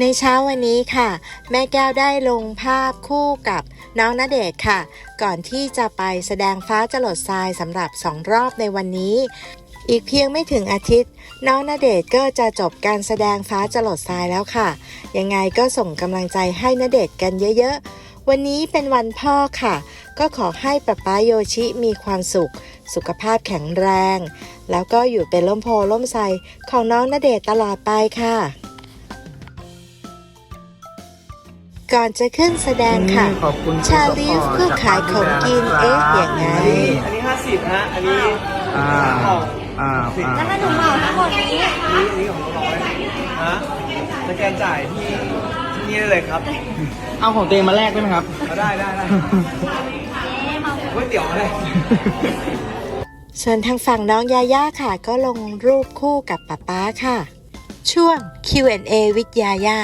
ในเช้าวันนี้ค่ะ แม่แก้วได้ลงภาพคู่กับน้องณเดชน์ค่ะ ก่อนที่จะไปแสดงฟ้าจรดทรายสำหรับสองรอบในวันนี้ อีกเพียงไม่ถึงอาทิตย์ น้องณเดชน์ก็จะจบการแสดงฟ้าจรดทรายแล้วค่ะ ยังไงก็ส่งกำลังใจให้ณเดชน์กันเยอะๆ วันนี้เป็นวันพ่อค่ะ ก็ขอให้ป๊าป๊าโยชิมีความสุข สุขภาพแข็งแรง แล้วก็อยู่เป็นล่มโพล่มไทรของน้องณเดชน์ตลอดไปค่ะ ก่อนจะขึ้นแสดงค่ะ ขอบคุณชาลีฟผู้ขายของกินเอ๊ะอย่างไง อันนี้อันนี้ห้าสิบฮะ อันนี้อ่าของอ่าสิบอ่าแล้วถ้าหนูเหมาทั้งหมดนี้อันนี้อันนี้ของน้องร้อยฮะสแกนจ่ายที่ที่นี่ได้เลยครับ เอาของเตงมาแลกได้ไหมครับเอาได้ได้ได้ก๋วยเตี๋ยวมาเลยส่วนทางฝั่งน้องยาย่าค่ะ ก็ลงรูปคู่กับป๊าป๊าค่ะ ช่วง Q&A วิทยาย่า